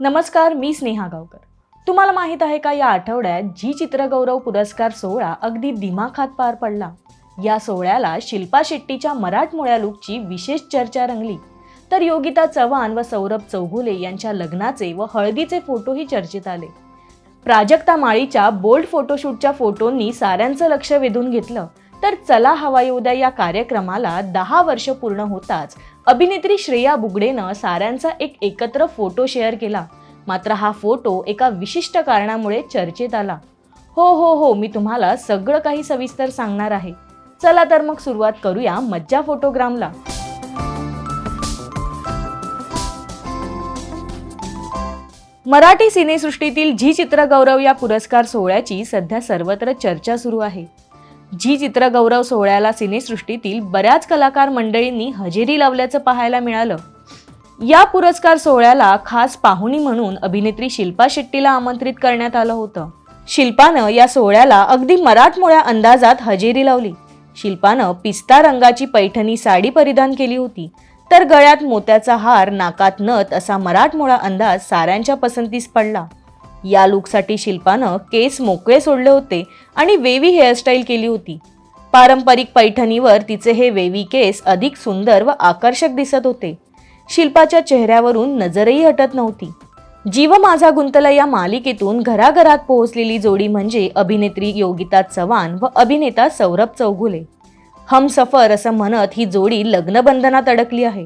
नमस्कार मी स्नेहा गावकर. तुम्हाला माहीत आहे का या आठवड्यात जी चित्रगौरव पुरस्कार सोहळा अगदी दिमाखात पार पडला. या सोहळ्याला शिल्पा शेट्टीच्या मराठमोळ्या लुकची विशेष चर्चा रंगली. तर योगिता चव्हाण व सौरभ चौगुले यांच्या लग्नाचे व हळदीचे फोटोही चर्चेत आले. प्राजक्ता माळीच्या बोल्ड फोटोशूटच्या फोटोंनी साऱ्यांचं लक्ष वेधून घेतलं. तर चला हवा येऊ द्या या कार्यक्रमाला दहा वर्ष पूर्ण होताच अभिनेत्री श्रेया बुगडेनं साऱ्यांचा एक एकत्र फोटो शेअर केला. मात्र हा फोटो एका विशिष्ट कारणामुळे चर्चेत आला. हो हो हो मी तुम्हाला सगळं काही सविस्तर सांगणार आहे. चला तर मग सुरुवात करूया मज्जा फोटोग्रामला. मराठी सिनेसृष्टीतील झी चित्रगौरव या पुरस्कार सोहळ्याची सध्या सर्वत्र चर्चा सुरू आहे. झी चित्रगौरव सोहळ्याला सिनेसृष्टीतील बऱ्याच कलाकार मंडळींनी हजेरी लावल्याचं पाहायला मिळालं. या पुरस्कार सोहळ्याला खास पाहुणी म्हणून अभिनेत्री शिल्पा शेट्टीला आमंत्रित करण्यात आलं होतं. शिल्पानं या सोहळ्याला अगदी मराठमोळ्या अंदाजात हजेरी लावली. शिल्पानं पिस्ता रंगाची पैठणी साडी परिधान केली होती. तर गळ्यात मोत्याचा हार नाकात नथ असा मराठमोळा अंदाज साऱ्यांच्या पसंतीस पडला. या लुकसाठी शिल्पानं केस मोकळे सोडले होते आणि वेवी हेअरस्टाईल केली होती. पारंपरिक पैठणीवर तिचे हे वेवी केस अधिक सुंदर व आकर्षक दिसत होते. शिल्पाच्या चेहऱ्यावरून नजरही हटत नव्हती. जीव माझा गुंतला या मालिकेतून घराघरात पोहोचलेली जोडी म्हणजे अभिनेत्री योगिता चव्हाण व अभिनेता सौरभ चौगुले हमसफर असं म्हणत ही जोडी लग्नबंधनात अडकली आहे.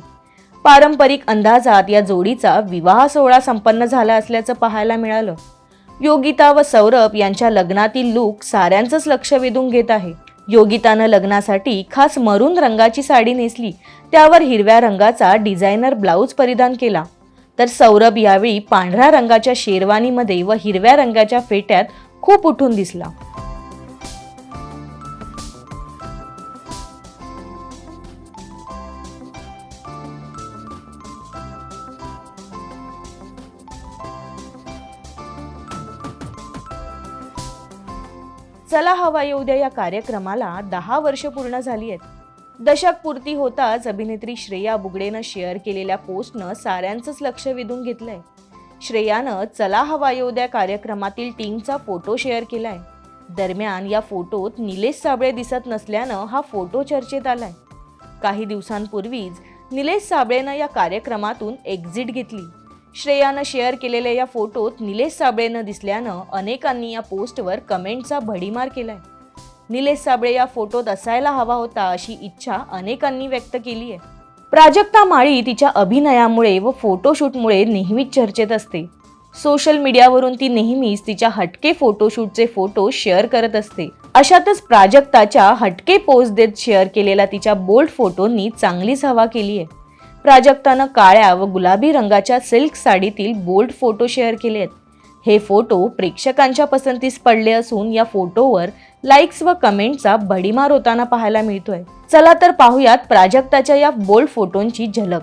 पारंपरिक अंदाजात या जोडीचा विवाह सोहळा संपन्न झाला असल्याचं पाहायला मिळालं. योगिता व सौरभ यांच्या लग्नातील लूक साऱ्यांचंच लक्ष वेधून घेत आहे. योगितानं लग्नासाठी खास मरून रंगाची साडी नेसली. त्यावर हिरव्या रंगाचा डिझायनर ब्लाऊज परिधान केला. तर सौरभ यावेळी पांढऱ्या रंगाच्या शेरवानीमध्ये व हिरव्या रंगाच्या फेट्यात खूप उठून दिसला. चला हवा येऊ द्या या कार्यक्रमाला दहा वर्ष पूर्ण झाली आहेत. दशक पूर्ती होताच अभिनेत्री श्रेया बुगडेनं शेअर केलेल्या पोस्टनं साऱ्यांचंच लक्ष वेधून घेतलंय. श्रेयानं चला हवा येऊ द्या कार्यक्रमातील टीमचा फोटो शेअर केलाय. दरम्यान या फोटोत निलेश साबळे दिसत नसल्यानं हा फोटो चर्चेत आलाय. काही दिवसांपूर्वीच निलेश साबळेनं या कार्यक्रमातून एक्झिट घेतली. श्रेयानं शेअर केलेल्या या फोटोत निलेश साबळेनं दिसल्यानं अनेकांनी या पोस्टवर कमेंटचा भडीमार केलाय. निलेश साबळे या फोटोत असायला हवा होता अशी इच्छा अनेकांनी व्यक्त केली आहे प्राजक्ता माळी तिच्या अभिनयामुळे व फोटोशूटमुळे नेहमीच चर्चेत असते. सोशल मीडियावरून ती नेहमीच तिच्या हटके फोटोशूटचे फोटो शेअर करत असते. अशातच प्राजक्ताच्या हटके पोस्ट देत शेअर केलेला तिच्या बोल्ड फोटोंनी चांगलीच हवा केली आहे प्राजक्तानं काळ्या व गुलाबी रंगाच्या सिल्क साडीतील बोल्ड फोटो शेअर केले आहेत हे फोटो प्रेक्षकांच्या पसंतीस पडले असून या फोटोवर लाईक्स व कमेंटचा भडीमार होताना पाहायला मिळतोय. चला तर पाहूयात प्राजक्ताच्या या बोल्ड फोटोंची झलक.